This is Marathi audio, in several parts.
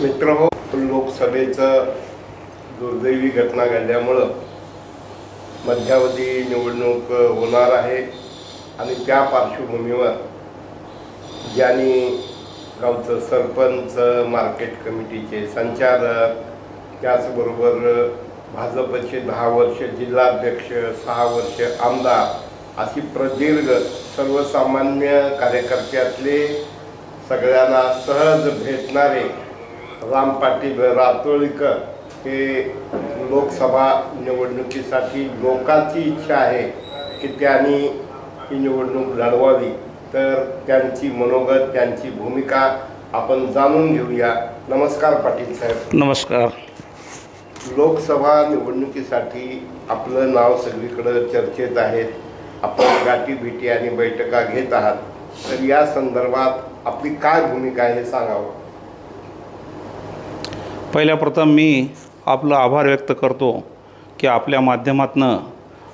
मित्र हो लोकसभेचं दुर्दैवी घटना घडल्यामुळं मध्यावधी निवडणूक होणार आहे आणि त्या पार्श्वभूमीवर ज्यांनी गावचं सरपंच मार्केट कमिटीचे संचालक त्याचबरोबर भाजपचे दहा वर्ष जिल्हाध्यक्ष सहा वर्ष आमदार अशी प्रदीर्घ सर्वसामान्य कार्यकर्त्यातले सगळ्यांना सहज भेटणारे राम पाटील रातोळीकर हे लोकसभा निवडणुकीसाठी लोकांची इच्छा आहे की त्यांनी ही निवडणूक लढवावी. तर त्यांची मनोगत त्यांची भूमिका आपण जाणून घेऊया. नमस्कार पाटील साहेब. नमस्कार. लोकसभा निवडणुकीसाठी आपलं नाव सगळीकडं चर्चेत आहेत. आपण गाठी भेटी आणि बैठका घेत आहात. तर या संदर्भात आपली काय भूमिका आहे हे सांगावं? पहिल्या प्रथम मी आपलं आभार व्यक्त करतो की आपल्या माध्यमातनं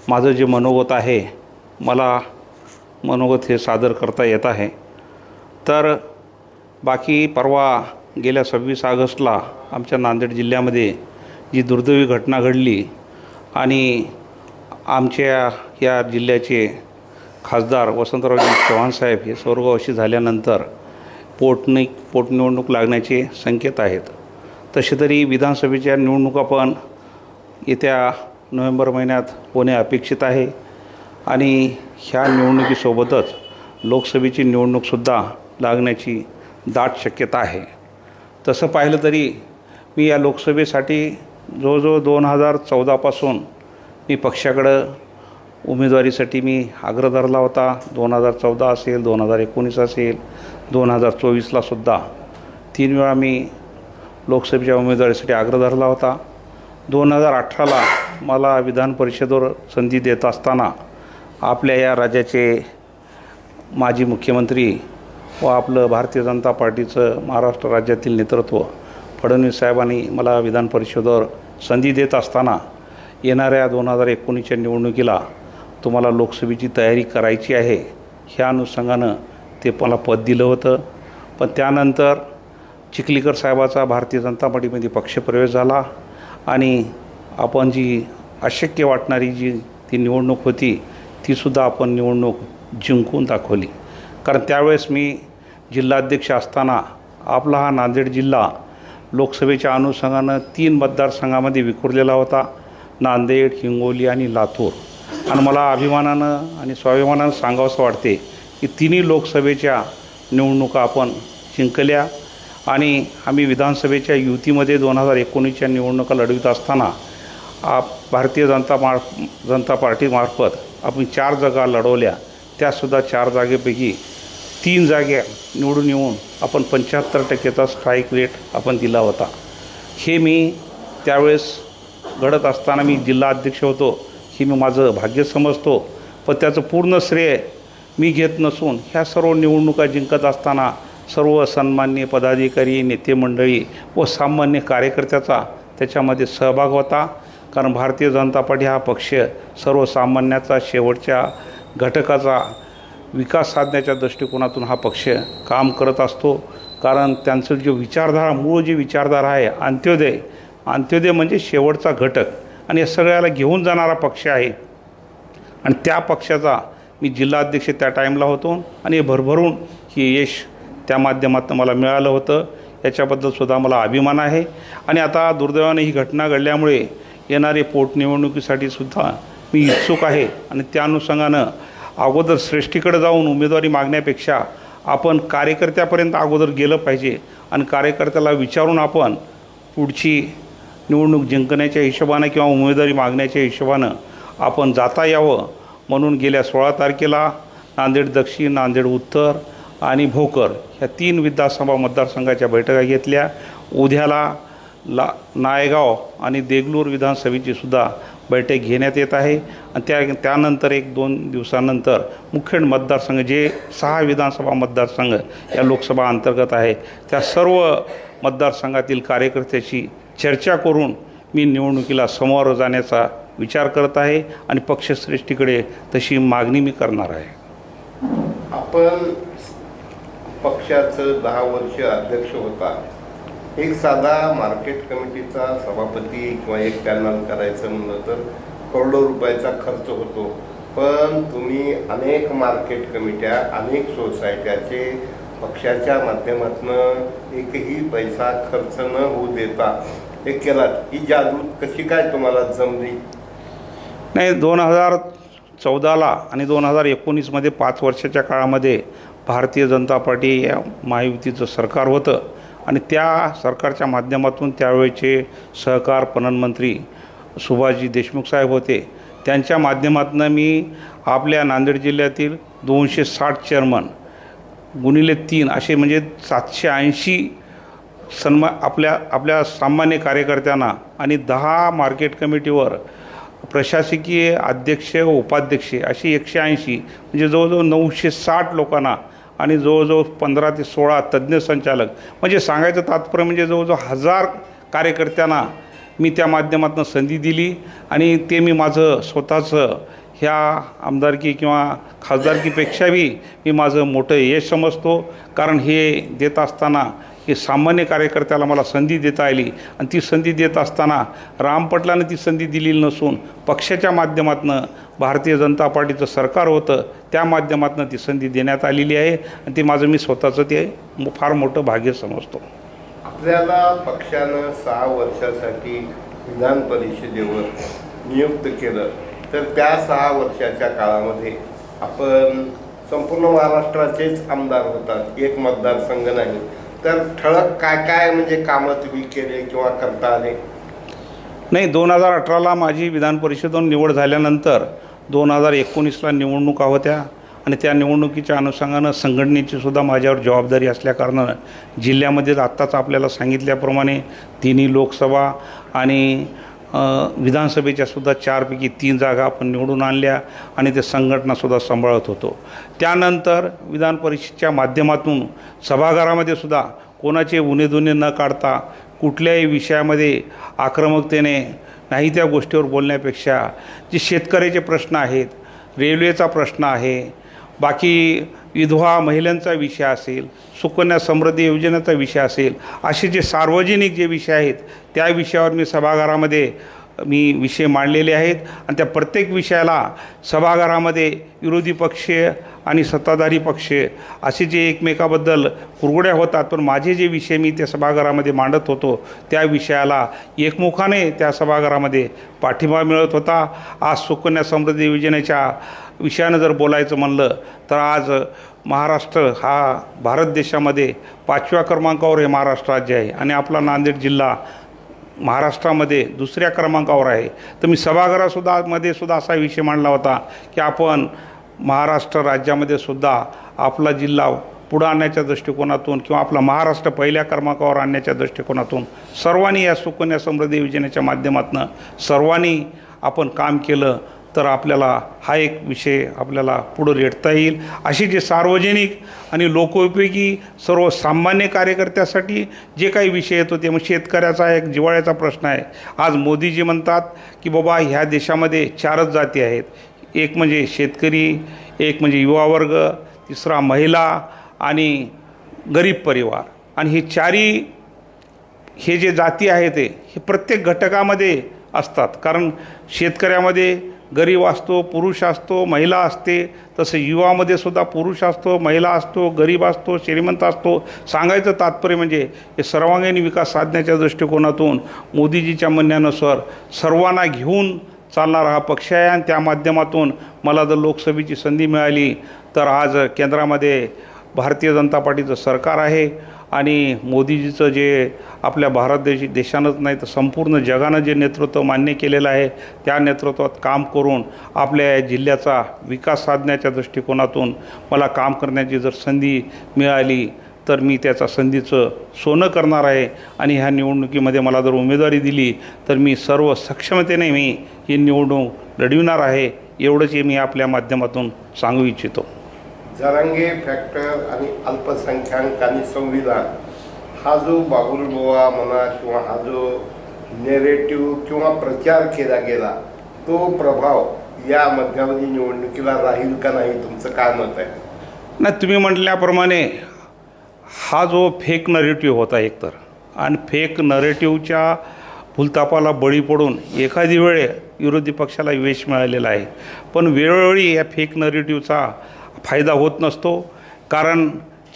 माझं जे मनोगत आहे मला मनोगत हे सादर करता येत आहे. तर बाकी परवा गेल्या सव्वीस ऑगस्टला आमच्या नांदेड जिल्ह्यामध्ये जी दुर्दैवी घटना घडली आणि आमच्या या जिल्ह्याचे खासदार वसंतरावजी चव्हाणसाहेब हे स्वर्गवशी झाल्यानंतर पोटनि पोटनिवडणूक लागण्याचे संकेत आहेत. तसे तरी विधानसभेच्या निवडणुका पण येत्या नोव्हेंबर महिन्यात होणे अपेक्षित आहे. आणि ह्या निवडणुकीसोबतच लोकसभेची निवडणूकसुद्धा लागण्याची दाट शक्यता आहे. तसं पाहिलं तरी मी या लोकसभेसाठी जवळजवळ दोन हजार चौदापासून मी पक्षाकडं उमेदवारीसाठी मी आग्रह धरला होता. दोन हजार चौदा असेल दोन हजार एकोणीस असेल दोन हजार चोवीसलासुद्धा तीन वेळा मी लोकसभेच्या उमेदवारीसाठी आग्रह धरला होता. दोन हजार अठराला मला विधान परिषदेवर संधी देत असताना आपल्या या राज्याचे माजी मुख्यमंत्री व आपलं भारतीय जनता पार्टीचं महाराष्ट्र राज्यातील नेतृत्व फडणवीस साहेबांनी मला विधान परिषदेवर संधी देत असताना येणाऱ्या दोन हजार एकोणीसच्या निवडणुकीला तुम्हाला लोकसभेची तयारी करायची आहे ह्या अनुषंगानं ते मला पद दिलं होतं. पण त्यानंतर चिखलीकर साहेबाचा भारतीय जनता पार्टीमध्ये पक्षप्रवेश झाला आणि आपण जी अशक्य वाटणारी जी ती निवडणूक होती तीसुद्धा आपण निवडणूक जिंकून दाखवली. कारण त्यावेळेस मी जिल्हाध्यक्ष असताना आपला हा नांदेड जिल्हा लोकसभेच्या अनुषंगानं तीन मतदारसंघामध्ये विखुरलेला होता नांदेड हिंगोली आणि लातूर. आणि मला अभिमानानं आणि स्वाभिमानानं सांगावंसं वाटते की तिन्ही लोकसभेच्या निवडणुका आपण जिंकल्या. आणि आम्ही विधानसभेच्या युतीमध्ये दोन हजार एकोणीसच्या निवडणुका लढवित असताना आप भारतीय जनता मार जनता पार्टीमार्फत आपण चार जागा लढवल्या. त्यासुद्धा चार जागेपैकी तीन जागे निवडून येऊन आपण पंच्याहत्तर टक्केचा स्ट्राईक रेट आपण दिला होता. हे मी त्यावेळेस घडत असताना मी जिल्हा अध्यक्ष होतो. हे मी माझं भाग्य समजतो. पण त्याचं पूर्ण श्रेय मी घेत नसून ह्या सर्व निवडणुका जिंकत असताना सर्व सन्मान्य पदाधिकारी नेते मंडळी व सामान्य कार्यकर्त्याचा त्याच्यामध्ये सहभाग होता. कारण भारतीय जनता पार्टी हा पक्ष सर्वसामान्याचा शेवटच्या घटकाचा विकास साधण्याच्या दृष्टिकोनातून हा पक्ष काम करत असतो. कारण त्यांचं जो विचारधारा मूळ जी विचारधारा आहे अंत्योदय अंत्योदय म्हणजे शेवटचा घटक. आणि या सगळ्याला घेऊन जाणारा पक्ष आहे. आणि त्या पक्षाचा मी जिल्हाध्यक्ष त्या टाईमला होतो. आणि हे भरभरून हे यश त्या माध्यमातून मला मिळालं होतं. याच्याबद्दल सुद्धा मला अभिमान आहे. आणि आता दुर्दैवाने ही घटना घडल्यामुळे येणारे पोटनिवडणुकीसाठी सुद्धा मी इच्छुक आहे. आणि त्या अनुषंगानं अगोदर श्रेष्ठीकडे जाऊन उमेदवारी मागण्यापेक्षा आपण कार्यकर्त्यापर्यंत अगोदर गेलं पाहिजे. आणि कार्यकर्त्याला विचारून आपण पुढची निवडणूक जिंकण्याच्या हिशोबानं किंवा उमेदवारी मागण्याच्या हिशोबानं आपण जाता यावं. म्हणून गेल्या सोळा तारखेला नांदेड दक्षिण नांदेड उत्तर आणि भोकर ह्या तीन विधानसभा मतदारसंघाच्या बैठका घेतल्या. उद्याला ला नायगाव आणि देगलूर विधानसभेची सुद्धा बैठक घेण्यात येत आहे. आणि त्या त्यानंतर एक दोन दिवसानंतर मुखेड मतदारसंघ जे सहा विधानसभा मतदारसंघ या लोकसभा अंतर्गत आहे त्या सर्व मतदारसंघातील कार्यकर्त्याशी चर्चा करून मी निवडणुकीला समोर जाण्याचा विचार करत आहे आणि पक्षश्रेष्ठीकडे तशी मागणी मी करणार आहे. आपण पक्षाचं दहा वर्ष अध्यक्ष होता. एक साधा मार्केट कमिटीचा सभापती किंवा एक पॅनल करायचं म्हणलं तर करोडो रुपयाचा खर्च होतो. पण तुम्ही अनेक मार्केट कमिट्या अनेक सोसायट्याचे पक्षाच्या माध्यमातून एकही पैसा खर्च न होऊ देता हे केलात. ही जादू कशी काय तुम्हाला जमली? नाही दोन हजार चौदाला आणि दोन हजार एकोणीसमध्ये पाच वर्षाच्या काळामध्ये भारतीय जनता पार्टी या महायुतीचं सरकार होतं. आणि त्या सरकारच्या माध्यमातून त्यावेळेचे सहकार पणन मंत्री सुभाषजी देशमुख साहेब होते. त्यांच्या माध्यमातून मी आपल्या नांदेड जिल्ह्यातील दोनशे साठ चेअरमन गुणिले तीन असे म्हणजे सातशे ऐंशी सन्मा आपल्या आपल्या सामान्य कार्यकर्त्यांना आणि दहा मार्केट कमिटीवर प्रशासकीय अध्यक्ष व उपाध्यक्ष अशी एकशे ऐंशी म्हणजे जवळजवळ नऊशे साठ लोकांना आणि जवळजवळ पंधरा ते सोळा तज्ज्ञ संचालक. म्हणजे सांगायचं तात्पर्य म्हणजे जवळजवळ हजार कार्यकर्त्यांना मी त्या माध्यमातून संधी दिली आणि ते मी माझं स्वतःचं ह्या आमदारकी किंवा खासदारकीपेक्षाही मी माझं मोठं यश समजतो. कारण हे देत असताना हे सामान्य कार्यकर्त्याला मला संधी देता आली. आणि ती संधी देत असताना रामपटलानं ती संधी दिलेली नसून पक्षाच्या माध्यमातून भारतीय जनता पार्टीचं सरकार होतं त्या माध्यमातून ती संधी देण्यात आलेली आहे. आणि ते माझं मी स्वतःचं ते फार मोठं भाग्य समजतो. आपल्याला पक्षानं सहा वर्षासाठी विधान परिषदेवर नियुक्त केलं. तर त्या सहा वर्षाच्या काळामध्ये आपण संपूर्ण महाराष्ट्राचेच आमदार होतात एक मतदारसंघ नाही. तर ठळक काय काय म्हणजे कामं तुम्ही केले किंवा करता आले? नाही दोन हजार अठराला माझी विधान परिषदेतून निवड झाल्यानंतर दोन हजार एकोणीसला निवडणुका होत्या आणि त्या निवडणुकीच्या अनुषंगानं संघटनेची सुद्धा माझ्यावर जबाबदारी असल्याकारणानं जिल्ह्यामध्ये आत्ताच आपल्याला सांगितल्याप्रमाणे तिन्ही लोकसभा आणि विधानसभेच्या सुद्धा चारपैकी तीन जागा आपण निवडून आणल्या आणि ते संघटनासुद्धा सांभाळत होतो. त्यानंतर विधान परिषदेच्या माध्यमातून सभागारामध्ये सुद्धा कोणाचे उनेदुने न काढता कुठल्याही विषयामध्ये आक्रमकतेने नाही त्या गोष्टीवर बोलण्यापेक्षा जे शेतकऱ्याचे प्रश्न आहेत रेल्वेचा प्रश्न आहे बाकी विधवा महिलांचा विषय असेल सुकन्या समृद्धी योजनेचा विषय असेल असे जे सार्वजनिक जे विषय आहेत त्या विषयावर मी सभागारामध्ये मी विषय मांडलेले आहेत. आणि त्या प्रत्येक विषयाला सभागारामध्ये विरोधी पक्ष आणि सत्ताधारी पक्ष असे जे एकमेकाबद्दल कुरगुड्या होतात पण माझे जे विषय मी त्या सभागृहामध्ये मांडत होतो त्या विषयाला एकमुखाने त्या सभागृहामध्ये पाठिंबा मिळत होता. आज सुकन्या समृद्धी योजनेच्या विषयानं जर बोलायचं म्हणलं तर आज महाराष्ट्र हा भारत देशामध्ये पाचव्या क्रमांकावर हे महाराष्ट्र राज्य आहे. आणि आपला नांदेड जिल्हा महाराष्ट्रामध्ये दुसऱ्या क्रमांकावर आहे. तर मी सभागृहासुद्धा मध्ये सुद्धा असा विषय मांडला होता की आपण महाराष्ट्र राज्यामध्ये सुद्धा आपला जिल्हा पुढं आणण्याच्या दृष्टिकोनातून किंवा आपला महाराष्ट्र पहिल्या क्रमांकावर आणण्याच्या दृष्टिकोनातून सर्वांनी या सुकन्या समृद्धी योजनेच्या माध्यमातून सर्वांनी आपण काम केलं तर आपल्याला हा एक विषय आपल्याला पुढं रेटता येईल. अशी जे सार्वजनिक आणि लोकोपयोगी सर्वसामान्य कार्यकर्त्यासाठी जे काही विषय येतो ते मग शेतकऱ्याचा एक जिवाळ्याचा प्रश्न आहे. आज मोदीजी म्हणतात की बाबा ह्या देशामध्ये चारच जाती आहेत. एक म्हणजे शेतकरी एक म्हणजे युवा वर्ग तिसरा महिला आणि गरीब परिवार. आणि हे चारी हे जे जाती आहे ते हे प्रत्येक घटकामध्ये असतात. कारण शेतकऱ्यामध्ये गरीब असतो पुरुष असतो महिला असते तसं युवामध्ये सुद्धा पुरुष असतो महिला असतो गरीब असतो श्रीमंत असतो. सांगायचं तात्पर्य म्हणजे हे सर्वांगीण विकास साधण्याच्या दृष्टिकोनातून मोदीजीच्या म्हणण्यानुसार सर्वांना घेऊन चालणारा हा पक्ष आहे आणि त्या माध्यमातून मला जर लोकसभेची संधी मिळाली तर आज केंद्रामध्ये भारतीय जनता पार्टीचं सरकार आहे. आणि मोदीजीचं जे आपल्या भारत देश देशानंच नाही तर संपूर्ण जगानं जे नेतृत्व मान्य केलेलं आहे त्या नेतृत्वात काम करून आपल्या या जिल्ह्याचा विकास साधण्याच्या दृष्टिकोनातून मला काम करण्याची जर संधी मिळाली तर मी त्याचा संधीचं सोनं करणार आहे आणि ह्या निवडणुकीमध्ये मला जर उमेदवारी दिली तर मी सर्व सक्षमतेने मी ही निवडणूक लढविणार आहे एवढंच हे मी आपल्या माध्यमातून सांगू इच्छितो. जरांगे फॅक्टर आणि अल्पसंख्याक आणि संविधान हा जो बाबुलबोवा म्हणा किंवा हा जो नेरेटिव्ह किंवा प्रचार केला गेला तो प्रभाव या मध्यावधी निवडणुकीला राहील का नाही तुमचं काय मत आहे? नाही तुम्ही म्हटल्याप्रमाणे हा जो फेक नरेटिव्ह होता एकतर आणि फेक नरेटिव्हच्या फुलतापाला बळी पडून एखादी वेळे विरोधी पक्षाला यश मिळालेलं आहे. पण वेळोवेळी या फेक नरेटिव्हचा फायदा होत नसतो. कारण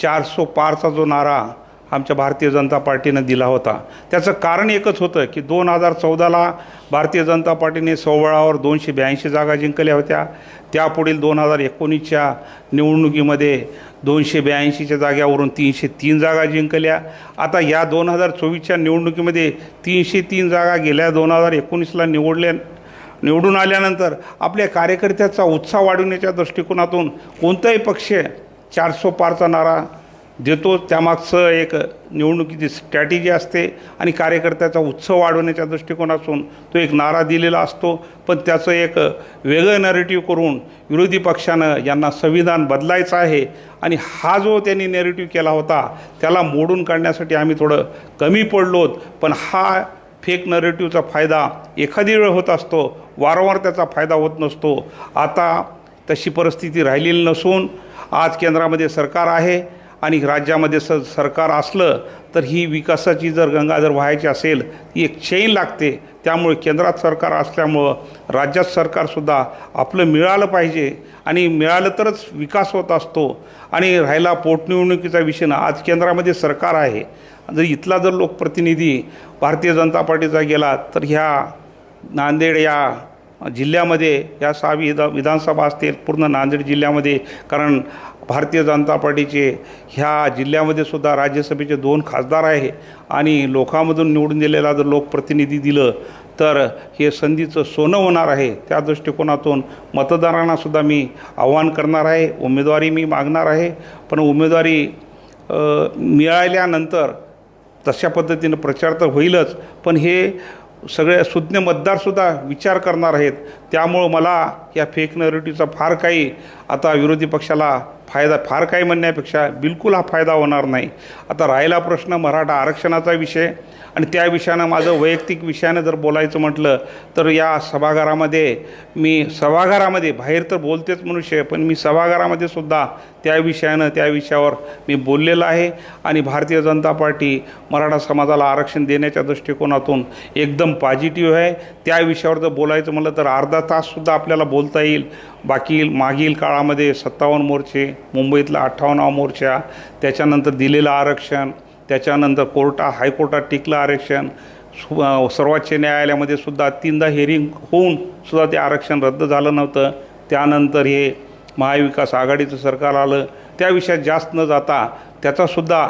चारसो पारचा जो नारा आमच्या भारतीय जनता पार्टीनं दिला होता त्याचं कारण एकच होतं की दोन हजार चौदाला भारतीय जनता पार्टीने सोवळावर दोनशे ब्याऐंशी जागा जिंकल्या होत्या. त्यापुढील दोन हजार एकोणीसच्या निवडणुकीमध्ये दोनशे ब्याऐंशीच्या जाग्यावरून तीनशे तीन जागा जिंकल्या. आता या दोन हजार चोवीसच्या निवडणुकीमध्ये तीनशे तीन जागा गेल्या दोन हजार एकोणीसला निवडल्या. निवडून आल्यानंतर आपल्या कार्यकर्त्याचा उत्साह वाढवण्याच्या दृष्टिकोनातून कोणताही पक्ष चारसो पारचा नारा देतो. त्यामागचं एक निवडणुकीची स्ट्रॅटेजी असते आणि कार्यकर्त्याचा उत्सव वाढवण्याच्या दृष्टिकोनातून तो एक नारा दिलेला असतो. पण त्याचं एक वेगळं नॅरेटिव्ह करून विरोधी पक्षानं यांना संविधान बदलायचं आहे आणि हा जो त्यांनी नेरेटिव्ह केला होता त्याला मोडून काढण्यासाठी आम्ही थोडं कमी पडलोत. पण हा फेक नरेटिव्हचा फायदा एखादी वेळ होत असतो वारंवार त्याचा फायदा होत नसतो. आता तशी परिस्थिती राहिलेली नसून आज केंद्रामध्ये सरकार आहे. आणि राज्यामध्ये स सरकार असलं तर ही विकासाची जर गंगा जर व्हायची असेल ती एक चेन लागते. त्यामुळे केंद्रात सरकार असल्यामुळं राज्यात सरकारसुद्धा आपलं मिळालं पाहिजे. आणि मिळालं तरच विकास होत असतो. आणि राहिला पोटनिवडणुकीचा विषय ना आज केंद्रामध्ये सरकार आहे. जर इथला जर लोकप्रतिनिधी भारतीय जनता पार्टीचा गेला तर ह्या नांदेड या जिल्ह्यामध्ये या सहा विधा विधानसभा असतील पूर्ण नांदेड जिल्ह्यामध्ये कारण भारतीय जनता पार्टीचे ह्या जिल्ह्यामध्ये सुद्धा राज्यसभेचे दोन खासदार आहे आणि लोकांमधून निवडून दिलेला जर लोकप्रतिनिधी दिलं तर हे संधीचं सोनं होणार आहे. त्या दृष्टिकोनातून मतदारांनासुद्धा मी आव्हान करणार आहे उमेदवारी मी मागणार आहे. पण उमेदवारी मिळाल्यानंतर तशा पद्धतीनं प्रचार तर होईलच पण हे सगळे सुज्ञ मतदारसुद्धा विचार करणार आहेत. त्यामुळं मला या फेक नरेटिव्हचा फार काही आता विरोधी पक्षाला फायदा फार काही म्हणण्यापेक्षा बिलकुल हा फायदा होणार नाही. आता राहिला प्रश्न मराठा आरक्षणाचा विषय आणि त्या विषयानं माझं वैयक्तिक विषयानं जर बोलायचं म्हटलं तर या सभागारामध्ये मी सभागारामध्ये बाहेर तर बोलतेच मनुष्य पण मी सभागारामध्ये सुद्धा त्या विषयानं त्या विषयावर मी बोललेलं आहे. आणि भारतीय जनता पार्टी मराठा समाजाला आरक्षण देण्याच्या दृष्टिकोनातून एकदम पॉझिटिव्ह आहे. त्या विषयावर जर बोलायचं म्हटलं तर अर्धा ताससुद्धा आपल्याला बोलता येईल. बाकी मागील काळामध्ये सत्तावन्न मोर्चे मुंबईतला अठ्ठावन्नावा मोर्चा त्याच्यानंतर दिलेलं आरक्षण त्याच्यानंतर कोर्टा हायकोर्टात टिकलं आरक्षण सर्वोच्च न्यायालयामध्ये सुद्धा तीनदा हेरिंग होऊन सुद्धा ते आरक्षण रद्द झालं नव्हतं. त्यानंतर हे महाविकास आघाडीचं सरकार आलं. त्या विषयात जास्त न जाता त्याचासुद्धा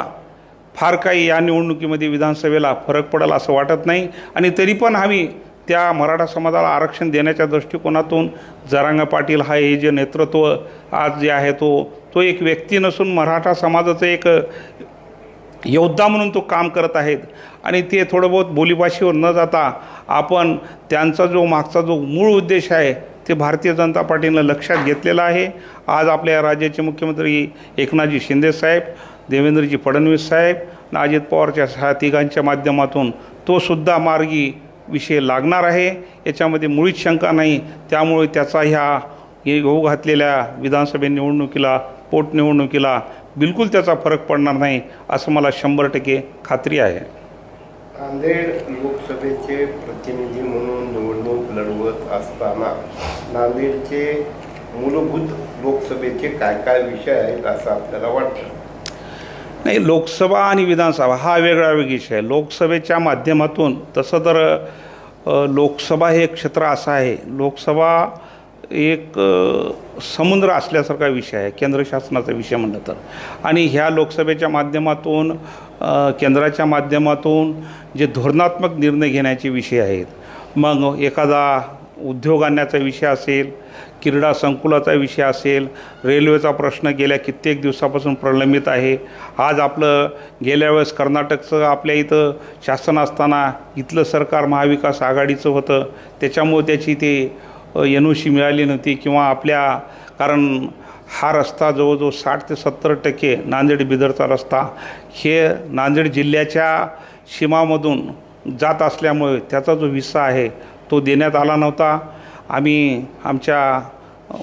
फार काही या निवडणुकीमध्ये विधानसभेला फरक पडेल असं वाटत नाही. आणि तरी पण आम्ही त्या मराठा समाजाला आरक्षण देण्याच्या दृष्टिकोनातून जरांगा पाटील हा हे जे नेतृत्व आज जे आहे तो तो एक व्यक्ती नसून मराठा समाजाचं एक योद्धा म्हणून तो काम करत आहेत. आणि ते थोडं बहुत बोलीभाषेवर न जाता आपण त्यांचा जो मागचा जो मूळ उद्देश आहे ते भारतीय जनता पार्टीनं लक्षात घेतलेलं आहे. आज आपल्या राज्याचे मुख्यमंत्री एकनाथजी शिंदे साहेब देवेंद्रजी फडणवीस साहेब अजित पवारच्या तिघांच्या माध्यमातून तो सुद्धा मार्गी विषय लागणार आहे. याच्यामध्ये मुळीच शंका नाही. त्यामुळे त्याचा ह्या हे होऊ घातलेल्या विधानसभा निवडणुकीला पोटनिवडणुकीला बिलकुल त्याचा फरक पडणार नाही असं मला शंभर टक्के खात्री आहे. नांदेड लोकसभेचे प्रतिनिधी म्हणून निवडणूक लढवत असताना नांदेडचे मूलभूत लोकसभेचे काय काय विषय आहेत असं आपल्याला वाटतं? नाही लोकसभा आणि विधानसभा हा वेगळा वेगळी विषय. आहे लोकसभेच्या माध्यमातून तसं तर लोकसभा हे क्षेत्र असं आहे. लोकसभा एक समुद्र असल्यासारखा विषय आहे केंद्र शासनाचा विषय म्हणलं तर. आणि ह्या लोकसभेच्या माध्यमातून केंद्राच्या माध्यमातून जे धोरणात्मक निर्णय घेण्याचे विषय आहेत मग एखादा उद्योग आणण्याचा विषय असेल क्रीडा संकुलाचा विषय असेल रेल्वेचा प्रश्न गेल्या कित्येक दिवसापासून प्रलंबित आहे. आज आपलं गेल्या वेळेस कर्नाटकचं आपल्या इथं शासन असताना इथलं सरकार महाविकास आघाडीचं होतं. त्याच्यामुळे त्याची ते एन ओ सी मिळाली नव्हती किंवा आपल्या कारण हा रस्ता जवळजवळ साठ ते सत्तर टक्के नांदेड बिदरचा रस्ता हे नांदेड जिल्ह्याच्या सीमामधून जात असल्यामुळे त्याचा जो विसा आहे तो देण्यात आला नव्हता. आम्ही आमच्या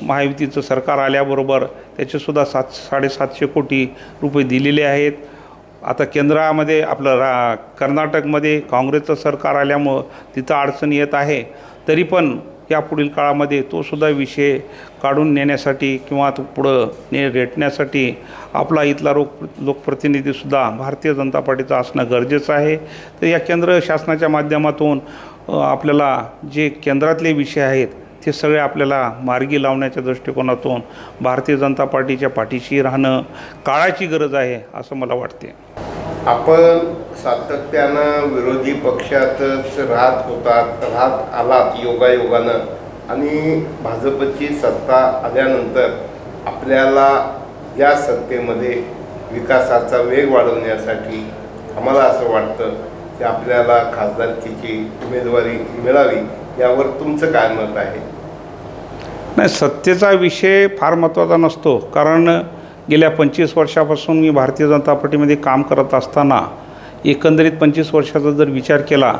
महायुतीचं सरकार आल्याबरोबर त्याचेसुद्धा सात साडेसातशे कोटी रुपये दिलेले आहेत. आता केंद्रामध्ये आपलं रा कर्नाटकमध्ये काँग्रेसचं सरकार आल्यामुळं तिथं अडचण येत आहे. तरी पण या पुढील काळामध्ये तोसुद्धा विषय काढून नेण्यासाठी किंवा तो पुढं ने रेटण्यासाठी आपला इथला लोक लोकप्रतिनिधीसुद्धा भारतीय जनता पार्टीचा असणं गरजेचं आहे. तर या केंद्र शासनाच्या माध्यमातून आपल्याला जे केंद्रातले विषय आहेत ते सगळे आपल्याला मार्गी लावण्याच्या दृष्टिकोनातून भारतीय जनता पार्टीच्या पाठीशी राहणं काळाची गरज आहे असं मला वाटते आपण सातत्यानं विरोधी पक्षातच राहत होतात राहत आलात योगायोगानं. आणि भाजपची सत्ता आल्यानंतर आपल्याला या सत्तेमध्ये विकासाचा वेग वाढवण्यासाठी आम्हाला असं वाटतं की आपल्याला खासदारकीची उमेदवारी मिळावी यावर तुमचं काय मत आहे? नाही सत्तेचा विषय फार महत्त्वाचा नसतो. कारण गेल्या पंचवीस वर्षापासून मी भारतीय जनता पार्टीमध्ये काम करत असताना एकंदरीत पंचवीस वर्षाचा जर विचार केला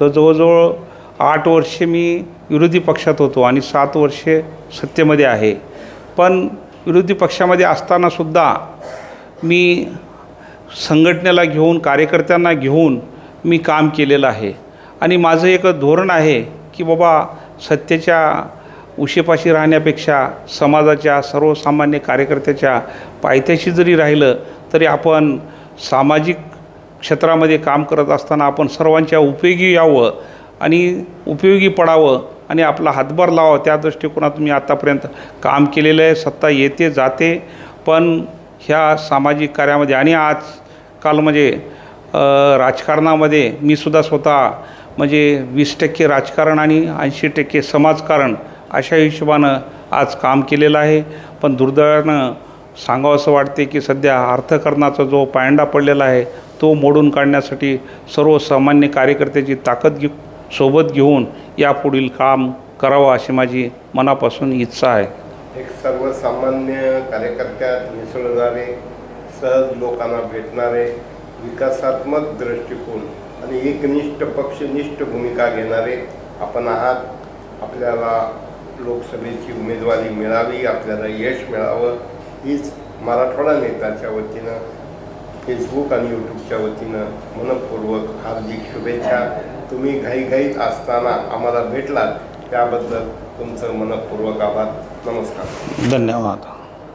तर जवळजवळ आठ वर्षे मी विरोधी पक्षात होतो आणि सात वर्षे सत्तेमध्ये आहे. पण विरोधी पक्षामध्ये असतानासुद्धा मी संघटनेला घेऊन कार्यकर्त्यांना घेऊन मी काम केलेलं आहे. आणि माझं एक धोरण आहे की बाबा सत्तेच्या उशेपाशी राहण्यापेक्षा समाजाच्या सर्वसामान्य कार्यकर्त्याच्या पायथ्याशी जरी राहिलं तरी आपण सामाजिक क्षेत्रामध्ये काम करत असताना आपण सर्वांच्या उपयोगी यावं आणि उपयोगी पडावं आणि आपला हातभार लावावं. त्या दृष्टिकोनातून मी आत्तापर्यंत काम केलेलं आहे. सत्ता येते जाते. पण ह्या सामाजिक कार्यामध्ये आणि आजकाल म्हणजे राजकारणामध्ये मी सुद्धा स्वतः म्हणजे वीस टक्के राजकारण आणि ऐंशी टक्के समाजकारण अशा हिशोबानं आज काम केलेलं आहे. पण दुर्दैवानं सांगावं असं वाटते की सध्या अर्थकारणाचा जो पायंडा पडलेला आहे तो मोडून काढण्यासाठी सर्वसामान्य कार्यकर्त्याची ताकद घे सोबत घेऊन यापुढील काम करावं अशी माझी मनापासून इच्छा आहे. एक सर्वसामान्य कार्यकर्त्यात मिसळणारे सहज लोकांना भेटणारे विकासात्मक दृष्टिकोन आणि एकनिष्ठ पक्षनिष्ठ भूमिका घेणारे आपण आहात. आपल्याला लोकसभेची उमेदवारी मिळावी आपल्याला यश मिळावं हीच मराठवाडा नेत्याच्या वतीनं फेसबुक आणि यूट्यूबच्या वतीनं मनपूर्वक हार्दिक शुभेच्छा. तुम्ही घाईघाईत असताना आम्हाला भेटलात त्याबद्दल तुमचं मनपूर्वक आभार. नमस्कार. धन्यवाद.